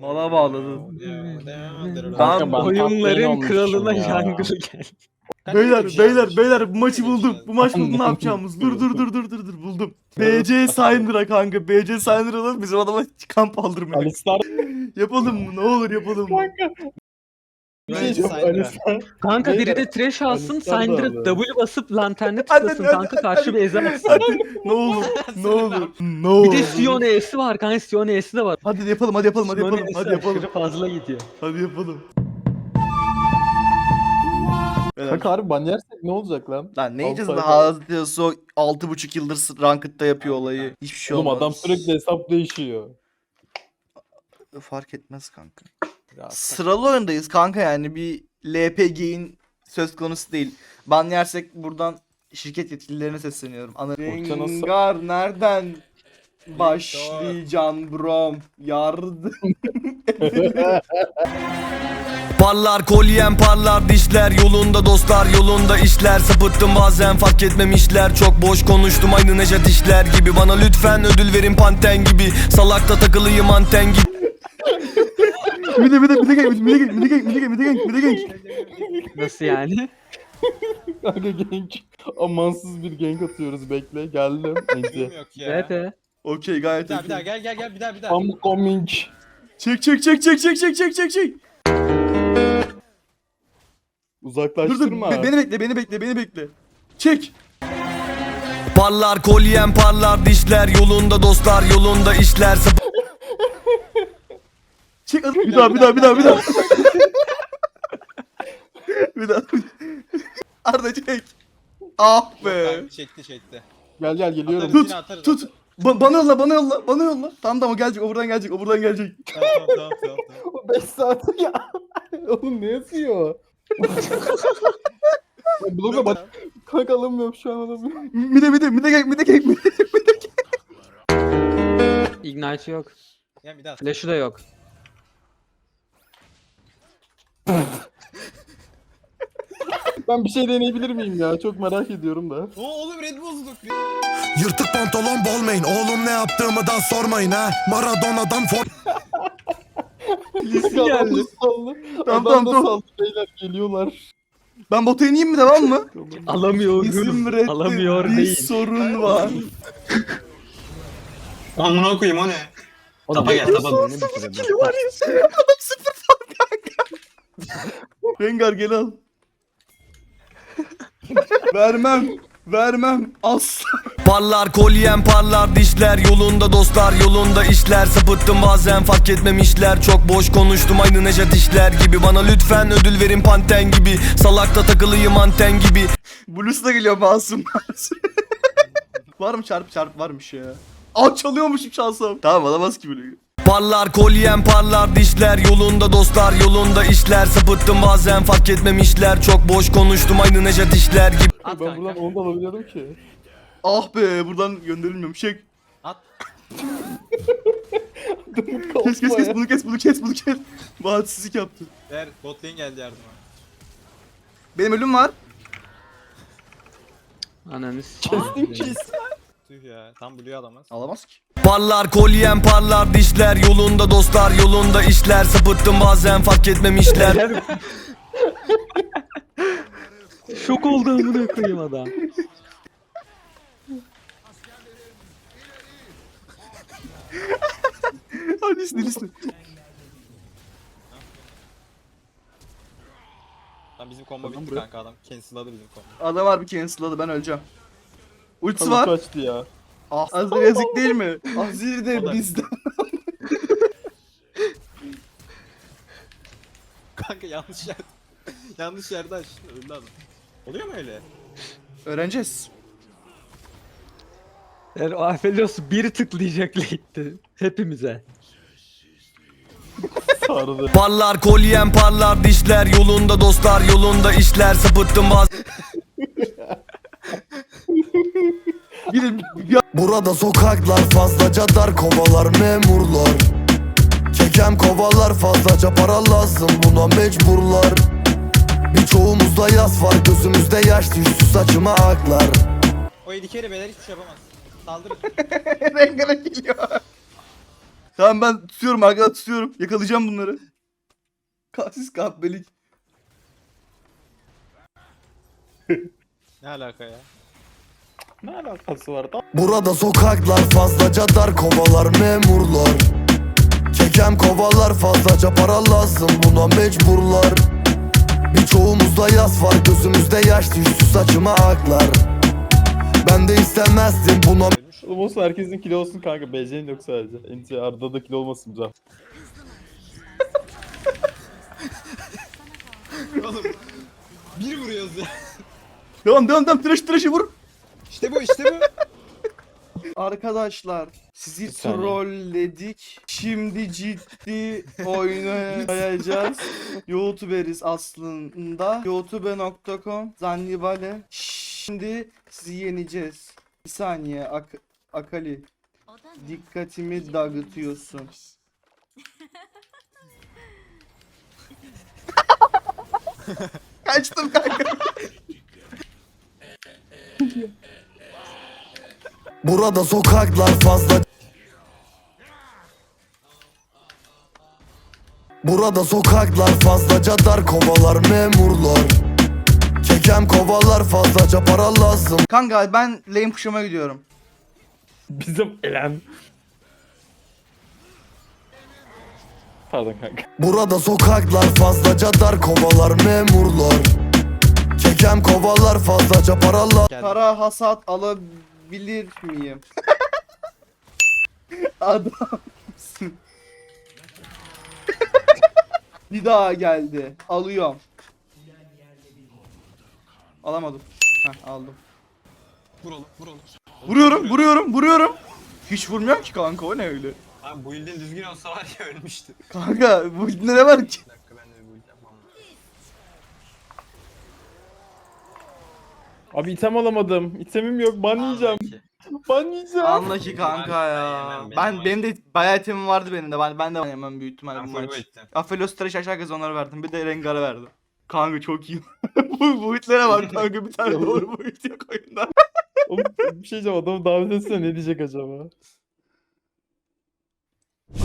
Mala bağladın. Kanka ben Oyunların kaptan kralına ya. jungle gel. Beyler beyler beyler bu maçı buldum. Bu maç buldum ne yapacağımız? Dur dur dur dur dur dur buldum. BC Syndra kanka. BC Syndra'dan bizim adama kamp aldırmaya. Alistar Yapalım mı? Ne olur yapalım mı? Bir şey. Kanka biri de trash alsın, Alistar da Syndra aldı. W basıp lanterne Hadi, tıklasın hadi, kanka hadi, karşı bir eze atsın. Hadi ne olur ne olur ne olur. Bir de Sion E'si var kanka Sion E'si de var. Hadi yapalım hadi yapalım hadi Sion yapalım E'si hadi yapalım. aşırı fazla gidiyor. Hadi yapalım. Beyler, Kanka harbi ban yersek ne olacak lan? Lan ne yiyeceğiz lan ay Hazreti o 6.5 yıldır Ranked'da yapıyor olayı. Hiçbir şey Oğlum olmaz. adam sürekli hesap değişiyor. Fark etmez kanka. Sıralı oyundayız kanka yani. Bir LPG'in söz konusu değil. Ban yersek buradan şirket yetkililerine sesleniyorum. Ana Orta nasıl- Rengar nereden başlayacaksın brom? Yardım. Parlar kolyem parlar dişler Yolunda dostlar yolunda işler. Sapıttım bazen fark etmemişler. Çok boş konuştum aynı Nejat işler gibi. Bana lütfen ödül verin panten gibi. Salakta takılıyım anten gibi de genk bir de genk bir de genk bir de genk bir de genk. Nasıl yani? Kanka gank. Amansız bir gank atıyoruz bekle geldim. Ence. Yok ya. Evet evet. Okey gayet Bir daha bir daha okey. gel gel gel bir daha bir daha. I'm coming. Çek çek çek çek çek çek çek çek çek. Dur dur Uzaklaştırma. be- beni bekle beni bekle beni bekle. Çek. Parlar kolyem parlar dişler Yolunda dostlar yolunda işler Sapıttım Çek bir daha bir daha bir daha bir daha. bir daha. Arda çek. Ah be. Çekti çekti. Gel gel geliyorum. Atarız, Tut yine atarız. tut. Ba- bana yolla bana yolla bana yolla. Tamam tamam o gelecek o buradan gelecek o buradan gelecek. Tamam tamam tamam. tamam. 5 saat ya. Oğlum ne yazıyor? Ya Bloga bak. Kanka alamıyorum şu an alamıyorum. Bir de bir de bir de gel bir de gel bir de. Ignite yok. Gel bir daha. Flash'ı da yok. Ben bir şey deneyebilir miyim ya? Çok merak ediyorum da. Oo oğlum Red bozduk. Yırtık pantolon bolmayın Oğlum ne yaptığımı da sormayın ha Maradona'dan for adam da sallı. Tamam, Adam tamam, da tamam. sallı. Beyler geliyorlar. Ben bota ineyim mi devam mı? Alamıyoruz. Bizim redde Alamıyor bir değil. sorun var. Amına koyayım o ne? Tapa gel, tapa. var ya. Adam sıfır fark kanka. Rengar gel al. vermem. Vermem. Asla. Parlar kolyem parlar dişler Yolunda dostlar yolunda işler Sapıttım bazen fark etmemişler Çok boş konuştum aynı Nejat işler gibi Bana lütfen ödül verin panten gibi Salakta takılıyım anten gibi Blues da geliyor masum var mı çarp çarp varmış ya. Aa çalıyormuşum çalsam. Tamam alamaz ki böyle. Parlar kolyem parlar dişler Yolunda dostlar yolunda işler Sapıttım bazen fark etmemişler Çok boş konuştum aynı Nejat işler gibi At Ben kanka. buradan onu da alabiliyorum ki. Ah be buradan gönderilmiyorum. Şey At. kes kes kes bunu kes bunu kes bunu kes. Bahatsızlık yaptı. Ver bot lane geldi yardıma. Benim ölüm var. Ananı s**eyim. Tüh ya. Tam Blue'yu alamaz. Alamaz ki. Parlar kolyem parlar dişler Yolunda dostlar yolunda işler Sapıttım bazen fark etmemişler Şok oldu amına koyayım adam. Hadi isne isne. Tam bizim combo bitti buraya- kanka adam. Cancel'ladı bizim combo. Adam var bir cancel'ladı ben öleceğim. Ultisi var. kaçtı ya. Ah Azir yazık değil mi? Azir O de bizden. Kanka yanlış yer. yanlış yerde açtın öldü adam. Oluyor mu öyle? Öğreneceğiz. Yani o Aphelios bir tıklayacak late'ti. Hepimize. Sardı. Parlar kolyem parlar dişler Yolunda dostlar yolunda işler Sapıttım bazen Bir de bir Burada sokaklar fazlaca dar kovalar memurlar Kekem kovalar fazlaca para lazım buna mecburlar Birçoğumuzda yas var gözümüzde yaş düştü saçıma aklar O yedi kere beyler hiçbir şey yapamaz. Saldırın. Rengar'a geliyor. Tamam ben tutuyorum arkada tutuyorum. Yakalayacağım bunları. Kasis kahpelik. Ne alaka ya? Ne alakası var? Tam Burada sokaklar fazlaca dar kovalar memurlar Çekem kovalar fazlaca para lazım buna mecburlar Birçoğumuzda yas var gözümüzde yaş düştü saçıma aklar Ben de istemezdim buna Oğlum olsun herkesin kilo olsun kanka. BC'nin yok sadece. Enti Arda da kilo olmasın güzel. Oğlum. Bir vuruyoruz ya. Devam devam devam tıraş tıraşı vur. İşte bu işte bu. Arkadaşlar sizi saniye. trolledik. Şimdi ciddi oynayacağız. YouTuberiz aslında. youtube.com Zannibale. Şimdi sizi yeneceğiz. Bir saniye Ak- Akali. Dikkatimi dağıtıyorsun. Kaçtım kanka. Burada sokaklar fazla. Burada sokaklar fazlaca dar kovalar memurlar. Çekem kovalar fazlaca para lazım. Kanka ben lane push'uma gidiyorum. Bizim elen. Pardon kanka. Burada sokaklar fazlaca dar kovalar memurlar. Çekem kovalar fazlaca para lazım. Kara hasat alabilir miyim? Adamsın. Bir daha geldi. Alıyorum. Alamadım. Heh, aldım. Vur oğlum vur oğlum. Vuruyorum, vuruyorum, vuruyorum. Hiç vurmuyor ki kanka o ne öyle? Abi bu ilden düzgün olsa var ya ölmüştü. Kanka bu ne var ki? Bir dakika ben de bir bu ilden yapmam lazım. Abi item alamadım. İtemim yok. Ban yiyeceğim. Ban yiyeceğim. Anla ki kanka ya. Ben benim de bayağı itemim vardı benim de. Ben, ben de hemen büyük ihtimalle bu maç. Afelos tıraş aşağı kez onları verdim. Bir de Rengar'a verdim. Kanka çok iyi. bu boyutlara bak kanka bir tane doğru boyut yok oyunda. Oğlum bir şey diyeceğim. Adamı davet etse ne diyecek acaba?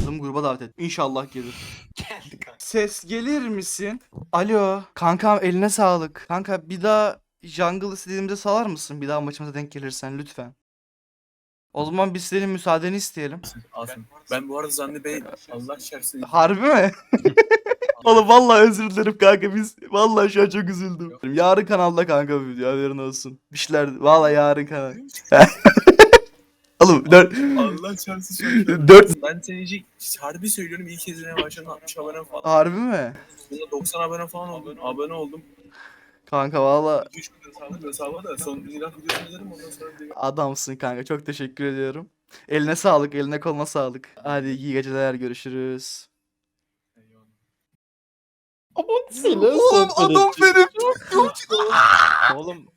Adamı gruba davet et. İnşallah gelir. Geldi kanka. Ses gelir misin? Alo. Kankam eline sağlık. Kanka bir daha jungle istediğimde salar mısın? Bir daha maçımıza denk gelirsen lütfen. O zaman biz senin müsaadeni isteyelim. Alsın. Ben bu arada Zanni Bey Allah şersin. Harbi mi? Oğlum vallahi özür dilerim kanka biz vallahi şu an çok üzüldüm. Yarın kanalda kanka bu video haberin olsun. Bir şeyler vallahi yarın kanal. Oğlum dört, Allah şersin söylüyorum. dört Ben seni harbi söylüyorum ilk izlemeye başladım 60 abone falan. harbi mi? Sonra 90 abone falan oldum. Abone oldum. Kanka valla 2-3 gün hesabı hesabı da son bir laf videosunu izlerim ondan sonra bir adamsın kanka çok teşekkür ediyorum. Eline sağlık eline koluna sağlık. Hadi iyi geceler görüşürüz. Aman silah Oğlum adam benim. Oğlum